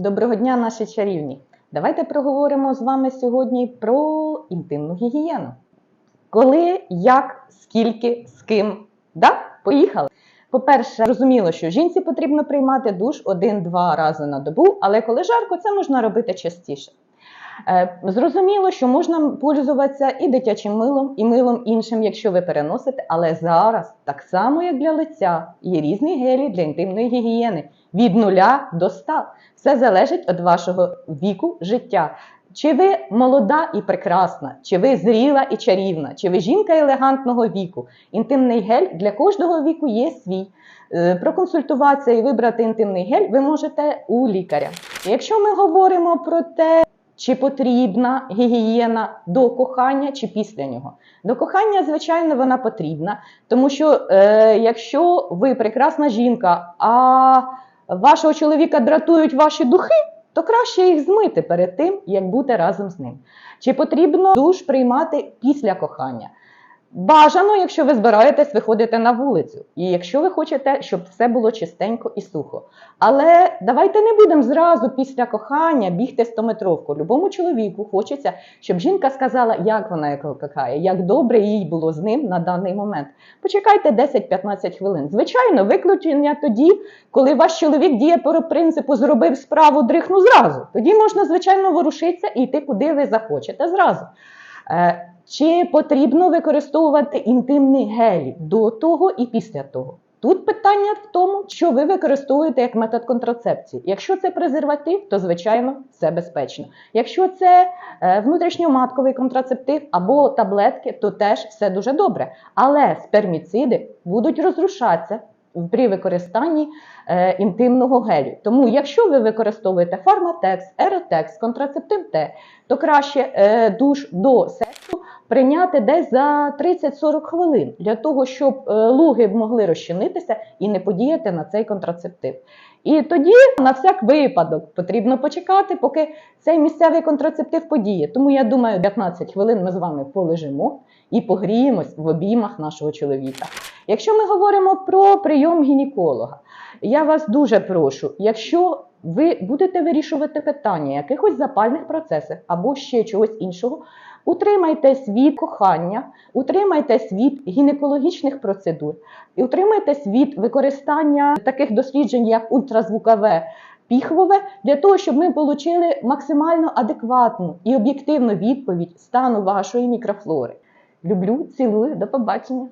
Доброго дня, наші чарівні! Давайте проговоримо з вами сьогодні про інтимну гігієну. Коли, як, скільки, з ким. Да? Поїхали! По-перше, зрозуміло, що жінці потрібно приймати душ один-два рази на добу, але коли жарко, це можна робити частіше. Е, Зрозуміло, що можна пользуватися і дитячим милом, і милом іншим, якщо ви переносите, але зараз, так само як для лиця, є різні гелі для інтимної гігієни від 0 до 100. Все залежить від вашого віку життя. Чи ви молода і прекрасна, чи ви зріла і чарівна, чи ви жінка елегантного віку. Інтимний гель для кожного віку є свій. Е, Проконсультуватися і вибрати інтимний гель ви можете у лікаря. Якщо ми говоримо про те, чи потрібна гігієна до кохання чи після нього. До кохання, звичайно, вона потрібна, тому що е, якщо ви прекрасна жінка, а вашого чоловіка дратують ваші духи, то краще їх змити перед тим, як бути разом з ним. Чи потрібно душ приймати після кохання? Бажано, якщо ви збираєтесь виходити на вулицю, і якщо ви хочете, щоб все було чистенько і сухо. Але давайте не будемо зразу після кохання бігти 100-метровку. Любому чоловіку хочеться, щоб жінка сказала, як вона його кохає, як добре їй було з ним на даний момент. Почекайте 10-15 хвилин. Звичайно, виключення тоді, коли ваш чоловік діє по принципу зробив справу, дрихну зразу. Тоді можна, звичайно, ворушитися і йти куди ви захочете зразу. Е, Чи потрібно використовувати інтимні гелі до того і після того? Тут питання в тому, що ви використовуєте як метод контрацепції. Якщо це презерватив, то звичайно все безпечно. Якщо це е, внутрішньоматковий контрацептив або таблетки, то теж все дуже добре. Але сперміциди будуть розрушатися при використанні е, інтимного гелю. Тому, якщо ви використовуєте фарматекс, еротекс, контрацептив Т, то краще е, душ до сексу прийняти десь за 30-40 хвилин для того, щоб е, луги могли розчинитися і не подіяти на цей контрацептив. І тоді, на всяк випадок, потрібно почекати, поки цей місцевий контрацептив подіє. Тому я думаю, 15 хвилин ми з вами полежимо і погріємось в обіймах нашого чоловіка. Якщо ми говоримо про прийом гінеколога, я вас дуже прошу, якщо ви будете вирішувати питання якихось запальних процесів або ще чогось іншого, утримайтесь від кохання, утримайтесь від гінекологічних процедур, і утримайтесь від використання таких досліджень, як ультразвукове піхвове, для того, щоб ми отримали максимально адекватну і об'єктивну відповідь стану вашої мікрофлори. Люблю, цілую, до побачення.